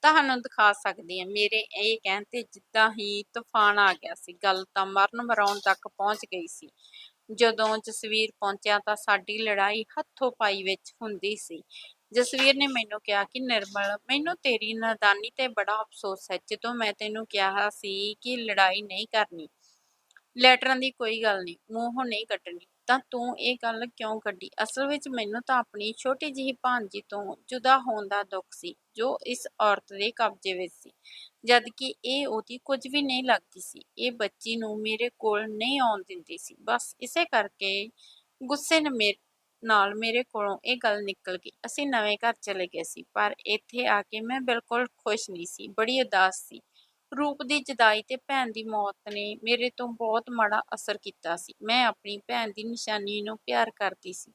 ਤੁਹਾਨੂੰ ਦਿਖਾ ਸਕਦੀ ਹਾਂ। ਮੇਰੇ ਇਹ ਕਹਿਣ ਤੇ ਜਿੱਦਾਂ ਹੀ ਤੂਫਾਨ ਆ ਗਿਆ ਸੀ, ਗੱਲ ਤਾਂ ਮਰਨ ਮਰਾਉਣ ਤੱਕ ਪਹੁੰਚ ਗਈ ਸੀ। ਜਦੋਂ ਜਸਵੀਰ ਪਹੁੰਚਿਆ ਤਾਂ ਸਾਡੀ ਲੜਾਈ ਹੱਥੋਂ ਪਾਈ ਵਿੱਚ ਹੁੰਦੀ ਸੀ। ਜਸਵੀਰ ਨੇ ਮੈਨੂੰ ਕਿਹਾ ਕਿ, ਨਿਰਮਲ, ਮੈਨੂੰ ਤੇਰੀ ਨਾਦਾਨੀ ਤੇ ਬੜਾ ਅਫਸੋਸ ਹੈ। ਜਦੋਂ ਮੈਂ ਤੈਨੂੰ ਕਿਹਾ ਸੀ ਕਿ ਲੜਾਈ ਨਹੀਂ ਕਰਨੀ, ਲੈਟਰਾਂ ਦੀ ਕੋਈ ਗੱਲ ਨਹੀਂ, ਮੂੰਹੋਂ ਨਹੀਂ ਕੱਟਣੀ ਤਾਂ ਤੂੰ ਇਹ ਗੱਲ ਕਿਉਂ ਕੱਢੀ? ਅਸਲ ਵਿੱਚ ਮੈਨੂੰ ਤਾਂ ਆਪਣੀ ਛੋਟੀ ਜਿਹੀ ਭਾਂਜੀ ਤੋਂ ਜੁਦਾ ਹੋਣ ਦਾ ਦੁੱਖ ਸੀ, ਜੋ ਇਸ ਔਰਤ ਦੇ ਕਬਜ਼ੇ ਵਿੱਚ ਸੀ। ਜਦ ਕਿ ਇਹ ਉਹਦੀ ਕੁਝ ਵੀ ਨਹੀਂ ਲੱਗਦੀ ਸੀ, ਇਹ ਬੱਚੀ ਨੂੰ ਮੇਰੇ ਕੋਲ ਨਹੀਂ ਆਉਣ ਦਿੰਦੀ ਸੀ। ਬਸ ਇਸੇ ਕਰਕੇ ਗੁੱਸੇ ਨੇ ਮੇਰੇ ਨਾਲ ਮੇਰੇ ਕੋਲੋਂ ਇਹ ਗੱਲ ਨਿਕਲ ਗਈ। ਅਸੀਂ ਨਵੇਂ ਘਰ ਚਲੇ ਗਏ ਸੀ, ਪਰ ਇੱਥੇ ਆ ਕੇ ਮੈਂ ਬਿਲਕੁਲ ਖੁਸ਼ ਨਹੀਂ ਸੀ, ਬੜੀ ਉਦਾਸ ਸੀ। ਰੂਪ ਦੀ ਜਦਾਈ ਤੇ ਭੈਣ ਦੀ ਮੌਤ ਨੇ ਮੇਰੇ ਤੋਂ ਬਹੁਤ ਮਾੜਾ ਅਸਰ ਕੀਤਾ ਸੀ। ਮੈਂ ਆਪਣੀ ਭੈਣ ਦੀ ਨਿਸ਼ਾਨੀ ਨੂੰ ਪਿਆਰ ਕਰਦੀ ਸੀ।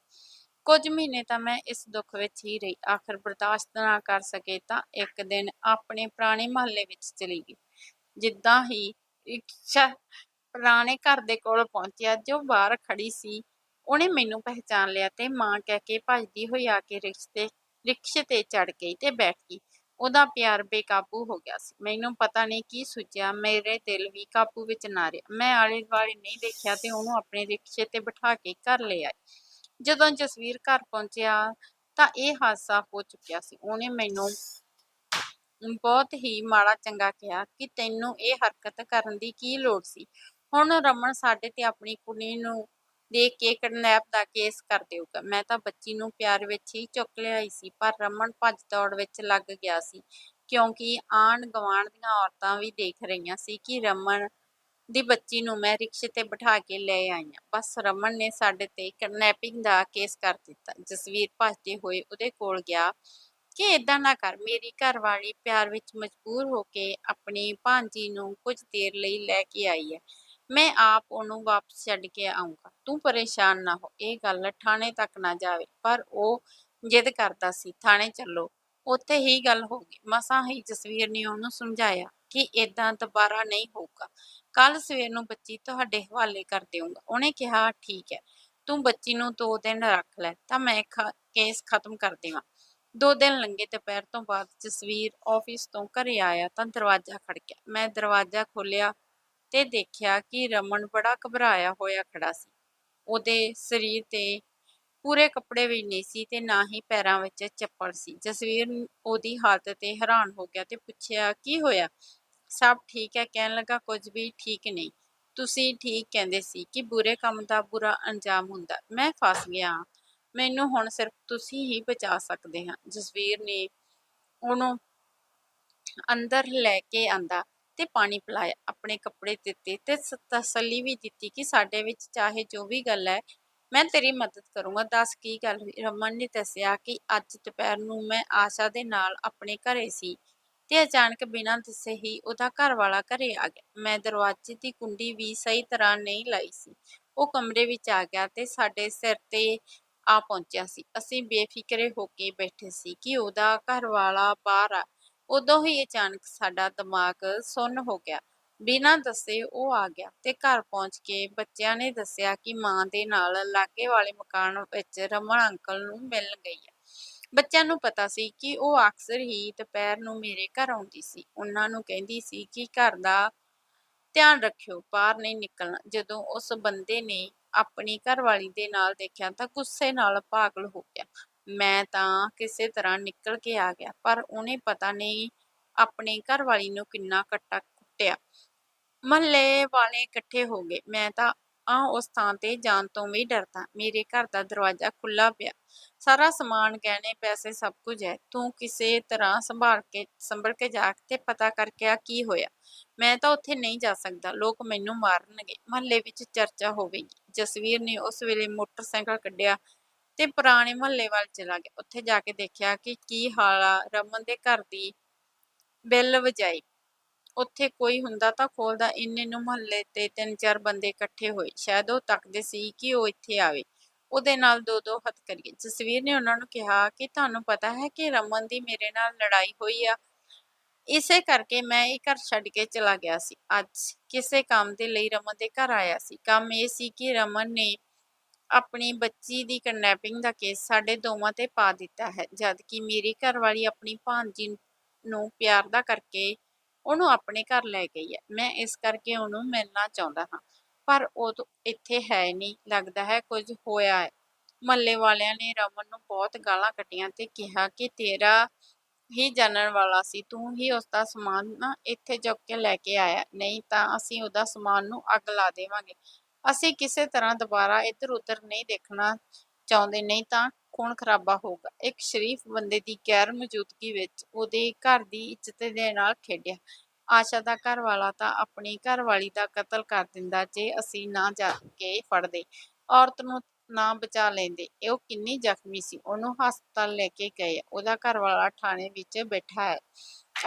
ਕੁਝ ਮਹੀਨੇ ਤਾਂ ਮੈਂ ਇਸ ਦੁੱਖ ਵਿੱਚ ਹੀ ਰਹੀ। ਆਖਰ ਬਰਦਾਸ਼ਤ ਨਾ ਕਰ ਸਕੇ ਤਾਂ ਇੱਕ ਦਿਨ ਆਪਣੇ ਪੁਰਾਣੇ ਮਹੱਲੇ ਵਿੱਚ ਚਲੀ ਗਈ। ਜਿੱਦਾਂ ਹੀ ਰਿਕਸ਼ਾ ਪੁਰਾਣੇ ਘਰ ਦੇ ਕੋਲ ਪਹੁੰਚਿਆ, ਜੋ ਬਾਹਰ ਖੜੀ ਸੀ, ਉਹਨੇ ਮੈਨੂੰ ਪਹਿਚਾਨ ਲਿਆ ਤੇ ਮਾਂ ਕਹਿ ਕੇ ਭੱਜਦੀ ਹੋਈ ਆ ਕੇ ਰਿਕਸ਼ੇ ਰਿਕਸ਼ੇ ਤੇ ਚੜ ਗਈ ਤੇ ਬੈਠ ਗਈ। ਉਹਦਾ ਪਿਆਰ ਬੇਕਾਬੂ ਹੋ ਗਿਆ ਸੀ। ਮੈਨੂੰ ਪਤਾ ਨਹੀਂ ਕੀ ਸੁਝਿਆ, ਮੇਰੇ ਦਿਲ ਵੀ ਕਾਬੂ ਵਿੱਚ ਨਾ ਰਿਹਾ। ਮੈਂ ਆਲੇ ਦੁਆਲੇ ਨਹੀਂ ਦੇਖਿਆ ਤੇ ਉਹਨੂੰ ਆਪਣੇ ਰਿਕਸ਼ੇ ਤੇ ਬਿਠਾ ਕੇ ਘਰ ਲੈ ਆਈ। ਜਦੋਂ ਜਸਵੀਰ ਘਰ ਪਹੁੰਚਿਆ ਤਾਂ ਇਹ ਹਾਦਸਾ ਹੋ ਚੁੱਕਿਆ ਸੀ। ਉਹਨੇ ਮੈਨੂੰ ਬਹੁਤ ਹੀ ਮਾੜਾ ਚੰਗਾ ਕਿਹਾ ਕਿ ਤੈਨੂੰ ਇਹ ਹਰਕਤ ਕਰਨ ਦੀ ਕੀ ਲੋੜ ਸੀ। ਹੁਣ ਰਮਨ ਸਾਡੇ ਤੇ ਆਪਣੀ ਕੁੜੀ ਨੂੰ ਦੇਖ ਕੇ ਕਿਡਨੈਪ ਦਾ ਕੇਸ ਕਰ ਦੇਊਗਾ। ਮੈਂ ਤਾਂ ਬੱਚੀ ਨੂੰ ਪਿਆਰ ਵਿੱਚ ਹੀ ਚੁੱਕ ਲਿਆਈ ਸੀ, ਪਰ ਰਮਨ ਭੱਜ ਦੌੜ ਵਿੱਚ ਲੱਗ ਗਿਆ ਸੀ, ਕਿਉਂਕਿ ਆਂਢ ਗੁਆਂਢ ਦੀਆਂ ਔਰਤਾਂ ਵੀ ਦੇਖ ਰਹੀਆਂ ਸੀ ਕਿ ਰਮਨ ਦੀ ਬੱਚੀ ਨੂੰ ਮੈਂ ਰਿਕਸ਼ੇ ਤੇ ਬਿਠਾ ਕੇ ਲੈ ਆਈ ਹਾਂ। ਬਸ ਰਮਨ ਨੇ ਸਾਡੇ ਤੇ ਕਿਡਨੈਪਿੰਗ ਦਾ ਕੇਸ ਕਰ ਦਿੱਤਾ। ਜਸਵੀਰ ਭੱਜਦੇ ਹੋਏ ਉਹਦੇ ਕੋਲ ਗਿਆ ਕਿ ਇਦਾਂ ਨਾ ਕਰ, ਮੇਰੀ ਘਰਵਾਲੀ ਪਿਆਰ ਵਿੱਚ ਮਜਬੂਰ ਹੋ ਕੇ ਆਪਣੀ ਭਾਂਜੀ ਨੂੰ ਕੁਝ ਦੇਰ ਲਈ ਲੈ ਕੇ ਆਈ ਹੈ। ਮੈਂ ਆਪ ਉਹਨੂੰ ਵਾਪਸ ਛੱਡ ਕੇ ਆਉਂਗਾ ਤੂੰ ਪਰੇਸ਼ਾਨ ਨਾ ਹੋ। ਇਹ ਗੱਲ ਥਾਣੇ ਤੱਕ ਨਾ ਜਾਵੇ। ਪਰ ਉਹ ਜਿੱਦ ਕਰਦਾ ਸੀ, ਥਾਣੇ ਚੱਲੋ। ਉੱਥੇ ਹੀ ਗੱਲ ਹੋ ਗਈ। ਮਸਾਂ ਹੀ ਜਸਵੀਰ ਨੇ ਉਹਨੂੰ ਸਮਝਾਇਆ ਕਿ ਇਦਾਂ ਦੁਬਾਰਾ ਨਹੀਂ ਹੋਊਗਾ। ਕੱਲ ਸਵੇਰ ਨੂੰ ਬੱਚੀ ਤੁਹਾਡੇ ਹਵਾਲੇ ਕਰ ਦੇਵਾਂਗਾ ਉਹਨੇ ਕਿਹਾ, ਠੀਕ ਹੈ। ਤੂੰ ਬੱਚੀ ਨੂੰ ਦੋ ਦਿਨ ਰੱਖ ਲੈ, ਤਾਂ ਮੈਂ ਖ- ਕੇਸ ਖਤਮ ਕਰ ਦੇਵਾਂ। ਦੋ ਦਿਨ ਲੰਘੇ ਦੁਪਹਿਰ ਤੋਂ ਬਾਅਦ ਜਸਵੀਰ ਆਫਿਸ ਤੋਂ ਘਰੇ ਆਇਆ ਤਾਂ ਦਰਵਾਜ਼ਾ ਖੜਕਿਆ। ਮੈਂ ਦਰਵਾਜ਼ਾ ਖੋਲਿਆ ਤੇ ਦੇਖਿਆ ਕਿ ਰਮਨ ਬੜਾ ਘਬਰਾਇਆ ਹੋਇਆ ਖੜਾ ਸੀ। ਉਹਦੇ ਸਰੀਰ ਤੇ ਪੂਰੇ ਕੱਪੜੇ ਵੀ ਨਹੀਂ ਸੀ ਤੇ ਨਾ ਹੀ ਪੈਰਾਂ ਵਿੱਚ ਚੱਪਲ ਸੀ। ਜਸਵੀਰ ਉਹਦੀ ਹਾਲਤ ਤੇ ਹੈਰਾਨ ਹੋ ਗਿਆ ਤੇ ਪੁੱਛਿਆ, ਕੀ ਹੋਇਆ? ਸਭ ਠੀਕ ਹੈ? ਕਹਿਣ ਲੱਗਾ, ਕੁਝ ਵੀ ਠੀਕ ਨਹੀਂ। ਤੁਸੀਂ ਠੀਕ ਕਹਿੰਦੇ ਸੀ ਕਿ ਬੁਰੇ ਕੰਮ ਦਾ ਬੁਰਾ ਅੰਜਾਮ ਹੁੰਦਾ। ਮੈਂ ਫਸ ਗਿਆ ਹਾਂ। ਮੈਨੂੰ ਹੁਣ ਸਿਰਫ ਤੁਸੀਂ ਹੀ ਬਚਾ ਸਕਦੇ ਹਾਂ। ਜਸਵੀਰ ਨੇ ਉਹਨੂੰ ਅੰਦਰ ਲੈ ਕੇ ਆਂਦਾ। ਤੇ ਪਾਣੀ ਪਿਲਾਇਆ, ਆਪਣੇ ਕੱਪੜੇ ਦਿੱਤੇ ਤੇ ਤਸੱਲੀ ਵੀ ਦਿੱਤੀ ਕਿ ਸਾਡੇ ਵਿੱਚ ਚਾਹੇ ਜੋ ਵੀ ਗੱਲ ਹੈ, ਮੈਂ ਤੇਰੀ ਮਦਦ ਕਰੂੰਗਾ। ਦੱਸ ਕੀ ਗੱਲ ਹੋਈ? ਰਮਨ ਨੇ ਦੱਸਿਆ ਕਿ ਅੱਜ ਦੁਪਹਿਰ ਨੂੰ ਮੈਂ ਆਸ਼ਾ ਦੇ ਨਾਲ ਆਪਣੇ ਘਰੇ ਸੀ ਤੇ ਅਚਾਨਕ ਬਿਨਾਂ ਦੱਸੇ ਹੀ ਉਹਦਾ ਘਰ ਵਾਲਾ ਘਰੇ ਆ ਗਿਆ। ਮੈਂ ਦਰਵਾਜ਼ੇ ਦੀ ਕੁੰਡੀ ਵੀ ਸਹੀ ਤਰ੍ਹਾਂ ਨਹੀਂ ਲਾਈ ਸੀ। ਉਹ ਕਮਰੇ ਵਿੱਚ ਆ ਗਿਆ ਤੇ ਸਾਡੇ ਸਿਰ ਤੇ ਆ ਪਹੁੰਚਿਆ ਸੀ। ਅਸੀਂ ਬੇਫਿਕਰੇ ਹੋ ਕੇ ਬੈਠੇ ਸੀ ਕਿ ਉਹਦਾ ਘਰ ਵਾਲਾ ਬਾਹਰ ਆ ਉਦੋਂ ਹੀ ਅਚਾਨਕ ਸਾਡਾ ਦਿਮਾਗ ਸੁੰਨ ਹੋ ਗਿਆ। ਬਿਨਾਂ ਦੱਸੇ ਉਹ ਆ ਗਿਆ ਤੇ ਘਰ ਪਹੁੰਚ ਕੇ ਬੱਚਿਆਂ ਨੇ ਦੱਸਿਆ ਕਿ ਮਾਂ ਦੇ ਨਾਲ ਲਾਗੇ ਵਾਲੇ ਮਕਾਨ ਵਿੱਚ ਰਮਨ ਅੰਕਲ ਨੂੰ ਮਿਲਣ ਗਈ ਹੈ ਬੱਚਿਆਂ ਨੂੰ ਪਤਾ ਸੀ ਕਿ ਉਹ ਅਕਸਰ ਹੀ ਦੁਪਹਿਰ ਨੂੰ ਮੇਰੇ ਘਰ ਆਉਂਦੀ ਸੀ। ਉਹਨਾਂ ਨੂੰ ਕਹਿੰਦੀ ਸੀ ਕਿ ਘਰ ਦਾ ਧਿਆਨ ਰੱਖਿਓ, ਬਾਹਰ ਨਹੀਂ ਨਿਕਲਣਾ। ਜਦੋਂ ਉਸ ਬੰਦੇ ਨੇ ਆਪਣੀ ਘਰਵਾਲੀ ਦੇ ਨਾਲ ਦੇਖਿਆ ਤਾਂ ਗੁੱਸੇ ਨਾਲ ਪਾਗਲ ਹੋ ਗਿਆ। ਮੈਂ ਤਾਂ ਕਿਸੇ ਤਰ੍ਹਾਂ ਨਿਕਲ ਕੇ ਆ ਗਿਆ, ਪਰ ਉਹਨੇ ਪਤਾ ਨਹੀਂ ਆਪਣੀ ਘਰਵਾਲੀ ਨੂੰ ਕਿੰਨਾ ਕੱਟਾ ਕੁੱਟਿਆ। ਮਹੱਲੇ ਵਾਲੇ ਇਕੱਠੇ ਹੋ ਗਏ। ਮੈਂ ਤਾਂ ਆ ਉਸ ਥਾਂ ਤੇ ਜਾਣ ਤੋਂ ਵੀ ਡਰਦਾ। ਮੇਰੇ ਘਰ ਦਾ ਦਰਵਾਜ਼ਾ ਖੁੱਲਾ ਪਿਆ। ਸਾਰਾ ਸਮਾਨ, ਗਹਿਣੇ, ਪੈਸੇ ਸਭ ਕੁਝ ਹੈ। ਤੂੰ ਕਿਸੇ ਤਰ੍ਹਾਂ ਸੰਭਾਲ ਕੇ, ਸੰਭਲ ਕੇ ਜਾ ਤੇ ਪਤਾ ਕਰਕੇ ਆ ਕੀ ਹੋਇਆ। ਮੈਂ ਤਾਂ ਉੱਥੇ ਨਹੀਂ ਜਾ ਸਕਦਾ। ਲੋਕ ਮੈਨੂੰ ਮਾਰਨਗੇ। ਮਹੱਲੇ ਵਿੱਚ ਚਰਚਾ ਹੋਵੇਗੀ ਜਸਵੀਰ ਨੇ ਉਸ ਵੇਲੇ ਮੋਟਰਸਾਈਕਲ ਕੱਢਿਆ। ਤੇ ਪੁਰਾਣੇ ਮਹੱਲੇ ਵੱਲ ਚਲਾ ਗਿਆ। ਉੱਥੇ ਜਾ ਕੇ ਦੇਖਿਆ ਕਿ ਕੀ ਹਾਲ ਆ, ਰਮਨ ਦੇ ਘਰ ਦੀ ਬੈਲ ਵਜਾਈ। ਉੱਥੇ ਕੋਈ ਹੁੰਦਾ ਤਾਂ ਖੋਲਦਾ, ਇੰਨੇ ਨੂੰ ਮੁਹੱਲੇ ਤੇ ਤਿੰਨ ਚਾਰ ਬੰਦੇ ਇਕੱਠੇ ਹੋਏ। ਸ਼ਾਇਦ ਉਹ ਤੱਕਦੇ ਸੀ ਕਿ ਉਹ ਇੱਥੇ ਆਵੇ। ਉਹਦੇ ਨਾਲ ਦੋ ਦੋ ਹੱਥ ਕਰੀਏ। ਜਸਵੀਰ ਨੇ ਉਹਨਾਂ ਨੂੰ ਕਿਹਾ ਕਿ ਤੁਹਾਨੂੰ ਪਤਾ ਹੈ ਕਿ ਰਮਨ ਦੀ ਮੇਰੇ ਨਾਲ ਲੜਾਈ ਹੋਈ ਆ। ਇਸੇ ਕਰਕੇ ਮੈਂ ਇਹ ਘਰ ਛੱਡ ਕੇ ਚਲਾ ਗਿਆ ਸੀ। ਅੱਜ ਕਿਸੇ ਕੰਮ ਦੇ ਲਈ ਰਮਨ ਦੇ ਘਰ ਆਇਆ ਸੀ। ਕੰਮ ਇਹ ਸੀ ਕਿ ਰਮਨ ਨੇ ਆਪਣੀ ਬੱਚੀ ਦੀ ਕਿਡਨੈਪਿੰਗ ਦਾ ਕੇਸ ਸਾਡੇ ਦੋਵਾਂ ਤੇ ਪਾ ਦਿੱਤਾ ਹੈ, ਜਦ ਕਿ ਮੇਰੀ ਘਰਵਾਲੀ ਆਪਣੀ ਭਾਂਜੀ ਨੂੰ ਪਿਆਰ ਦਾ ਕਰਕੇ ਉਹਨੂੰ ਆਪਣੇ ਘਰ ਲੈ ਗਈ ਹੈ। ਮੈਂ ਇਸ ਕਰਕੇ ਉਹਨੂੰ ਮਿਲਣਾ ਚਾਹੁੰਦਾ ਹਾਂ, ਪਰ ਉਹ ਇੱਥੇ ਹੈ ਨਹੀਂ, ਲੱਗਦਾ ਹੈ ਕੁਝ ਹੋਇਆ ਹੈ। ਮਹੱਲੇ ਵਾਲਿਆਂ ਨੇ ਰਮਨ ਨੂੰ ਬਹੁਤ ਗਾਲਾਂ ਕੱਟੀਆਂ ਤੇ ਕਿਹਾ ਕਿ ਤੇਰਾ ਹੀ ਜਾਣਨ ਵਾਲਾ ਸੀ, ਤੂੰ ਹੀ ਉਸ ਦਾ ਸਮਾਨ ਨਾ ਇੱਥੇ ਚੁੱਕ ਕੇ ਲੈ ਕੇ ਆਇਆ, ਨਹੀਂ ਤਾਂ ਅਸੀਂ ਉਹਦਾ ਸਮਾਨ ਨੂੰ ਅੱਗ ਲਾ ਦੇਵਾਂਗੇ। ਅਸੀਂ ਕਿਸੇ ਤਰ੍ਹਾਂ ਦੁਬਾਰਾ ਇੱਧਰ ਉੱਧਰ ਨਹੀਂ ਦੇਖਣਾ ਚਾਹੁੰਦੇ, ਨਹੀਂ ਤਾਂ ਖੂਨ ਖਰਾਬਾ ਹੋਊਗਾ। ਇੱਕ ਸ਼ਰੀਫ ਬੰਦੇ ਦੀ ਗੈਰ ਮੌਜੂਦਗੀ ਵਿੱਚ ਉਹਦੇ ਘਰ ਦੀ ਇੱਜ਼ਤ ਦੇ ਨਾਲ ਖੇਡਿਆ। ਆਸ਼ਾ ਦਾ ਘਰ ਵਾਲਾ ਤਾਂ ਆਪਣੀ ਘਰਵਾਲੀ ਦਾ ਕਤਲ ਕਰ ਦਿੰਦਾ ਜੇ ਅਸੀਂ ਨਾ ਜਾ ਕੇ ਫੜਦੇ। ਔਰਤ ਨੂੰ ਨਾ ਬਚਾ ਲੈਂਦੇ। ਉਹ ਕਿੰਨੀ ਜ਼ਖਮੀ ਸੀ। ਉਹਨੂੰ ਹਸਪਤਾਲ ਲੈ ਕੇ ਗਏ। ਉਹਦਾ ਘਰ ਵਾਲਾ ਥਾਣੇ ਵਿੱਚ ਬੈਠਾ ਹੈ।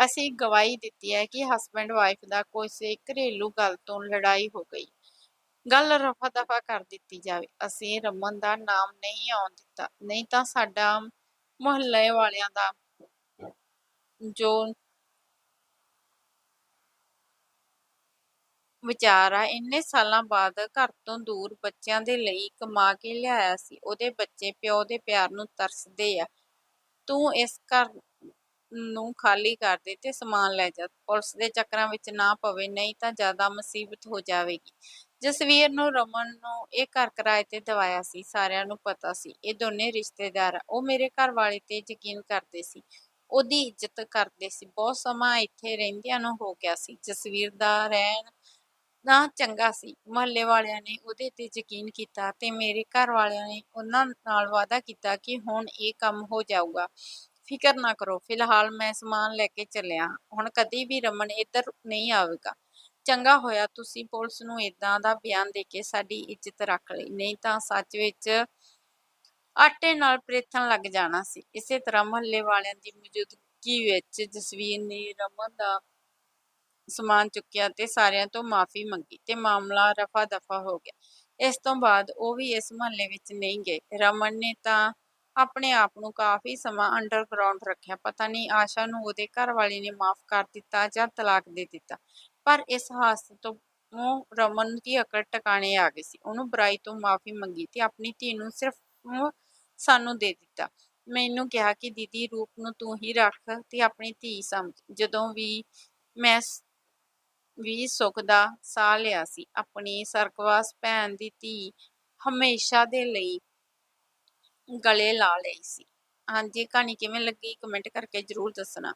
ਅਸੀਂ ਗਵਾਹੀ ਦਿੱਤੀ ਹੈ ਕਿ ਹਸਬੰਡ ਵਾਈਫ ਦਾ ਕੋਈ ਘਰੇਲੂ ਗੱਲ ਤੋਂ ਲੜਾਈ ਹੋ ਗਈ। ਗੱਲ ਰਫਾ ਦਫਾ ਕਰ ਦਿੱਤੀ ਜਾਵੇ। ਅਸੀਂ ਰਮਨ ਦਾ ਨਾਮ ਨਹੀਂ ਆਉਣ ਦਿੱਤਾ। ਨਹੀਂ ਤਾਂ ਸਾਡਾ ਮੁਹੱਲੇ ਵਾਲਿਆਂ ਦਾ ਜੋ ਵਿਚਾਰ ਆ, ਇੰਨੇ ਸਾਲਾਂ ਬਾਅਦ ਘਰ ਤੋਂ ਦੂਰ ਬੱਚਿਆਂ ਦੇ ਲਈ ਕਮਾ ਕੇ ਲਿਆਇਆ ਸੀ। ਉਹਦੇ ਬੱਚੇ ਪਿਓ ਦੇ ਪਿਆਰ ਨੂੰ ਤਰਸਦੇ ਆ। ਤੂੰ ਇਸ ਘਰ ਨੂੰ ਖਾਲੀ ਕਰ ਦੇ ਤੇ ਸਮਾਨ ਲੈ ਜਾ। ਪੁਲਿਸ ਦੇ ਚੱਕਰਾਂ ਵਿੱਚ ਨਾ ਪਵੇ, ਨਹੀਂ ਤਾਂ ਜ਼ਿਆਦਾ ਮੁਸੀਬਤ ਹੋ ਜਾਵੇਗੀ। ਜਸਵੀਰ ਨੂੰ, ਰਮਨ ਨੂੰ ਇਹ ਘਰ ਕਿਰਾਏ ਤੇ ਦਵਾਇਆ ਸੀ, ਸਾਰਿਆਂ ਨੂੰ ਪਤਾ ਸੀ। ਇਹ ਦੋਨੇ ਰਿਸ਼ਤੇਦਾਰ ਆ। ਉਹ ਮੇਰੇ ਘਰ ਵਾਲੇ ਤੇ ਯਕੀਨ ਕਰਦੇ ਸੀ। ਉਹਦੀ ਇੱਜ਼ਤ ਕਰਦੇ ਸੀ। ਬਹੁਤ ਸਮਾਂ ਇੱਥੇ ਰਹਿੰਦਿਆਂ ਨੂੰ ਹੋ ਗਿਆ ਸੀ। ਜਸਵੀਰ ਦਾ ਰਹਿਣ ਨਾ ਚੰਗਾ ਸੀ। ਮੁਹੱਲੇ ਵਾਲਿਆਂ ਨੇ ਉਹਦੇ ਤੇ ਯਕੀਨ ਕੀਤਾ ਤੇ ਮੇਰੇ ਘਰ ਵਾਲਿਆਂ ਨੇ ਉਹਨਾਂ ਨਾਲ ਵਾਅਦਾ ਕੀਤਾ ਕਿ ਹੁਣ ਇਹ ਕੰਮ ਹੋ ਜਾਊਗਾ। ਫਿਕਰ ਨਾ ਕਰੋ। ਫਿਲਹਾਲ ਮੈਂ ਸਮਾਨ ਲੈ ਕੇ ਚੱਲਿਆ। ਹਾਂ। ਹੁਣ ਕਦੀ ਵੀ ਰਮਨ ਇੱਧਰ ਨਹੀਂ ਆਵੇਗਾ। ਚੰਗਾ ਹੋਇਆ ਤੁਸੀਂ ਪੁਲਿਸ ਨੂੰ ਇਦਾਂ ਦਾ ਬਿਆਨ ਦੇ ਕੇ ਸਾਡੀ ਇੱਜ਼ਤ ਰੱਖ ਲਈ। ਨਹੀਂ ਤਾਂ ਸੱਚ ਵਿੱਚ ਆਟੇ ਨਾਲ ਪ੍ਰੇਥਣ ਲੱਗ ਜਾਣਾ ਸੀ। ਇਸੇ ਤਰ੍ਹਾਂ ਮੁਹੱਲੇ ਵਾਲਿਆਂ ਦੀ ਮੌਜੂਦਗੀ ਵਿੱਚ ਜਸਵੀਰ ਨੇ ਰਮਨ ਦਾ ਸਮਾਨ ਚੁੱਕਿਆ ਤੇ ਸਾਰਿਆਂ ਤੋਂ ਮਾਫੀ ਮੰਗੀ ਤੇ ਮਾਮਲਾ ਰਫਾ ਦਫਾ ਹੋ ਗਿਆ। ਇਸ ਤੋਂ ਬਾਅਦ ਉਹ ਵੀ ਇਸ ਮਹੱਲੇ ਵਿੱਚ ਨਹੀਂ ਗਏ। ਰਮਨ ਨੇ ਤਾਂ ਆਪਣੇ ਆਪ ਨੂੰ ਕਾਫੀ ਸਮਾਂ ਅੰਡਰਗਰਾਉਂਡ ਰੱਖਿਆ। ਪਤਾ ਨਹੀਂ ਆਸ਼ਾ ਨੂੰ ਉਹਦੇ ਘਰ ਵਾਲੇ ਨੇ ਮਾਫ ਕਰ ਦਿੱਤਾ ਜਾਂ ਤਲਾਕ ਦੇ ਦਿੱਤਾ। ਪਰ ਇਸ ਹਾਦਸੇ ਤੋਂ ਉਹ ਰਮਨ ਦੀ ਅਕਲ ਟਿਕਾਣੇ ਆ ਗਈ ਸੀ। ਉਹਨੂੰ ਬੁਰਾਈ ਤੋਂ ਮਾਫੀ ਮੰਗੀ ਤੇ ਆਪਣੀ ਧੀ ਨੂੰ ਸਿਰਫ ਸਾਨੂੰ ਦੇ ਦਿੱਤਾ। ਮੈਨੂੰ ਕਿਹਾ ਕਿ, ਦੀਦੀ, ਰੂਪ ਨੂੰ ਤੂੰ ਹੀ ਰੱਖ ਤੇ ਆਪਣੀ ਧੀ ਸਮਝ। ਜਦੋਂ ਵੀ ਮੈਂ ਵੀ ਸੁੱਖ ਦਾ ਸਾਹ ਲਿਆ ਸੀ, ਆਪਣੀ ਸਰਕਵਾਸ ਭੈਣ ਦੀ ਧੀ ਹਮੇਸ਼ਾ ਦੇ ਲਈ ਗਲੇ ਲਾ ਲਈ ਸੀ। ਹਾਂਜੀ, ਕਹਾਣੀ ਕਿਵੇਂ ਲੱਗੀ? ਕਮੈਂਟ ਕਰਕੇ ਜਰੂਰ ਦੱਸਣਾ।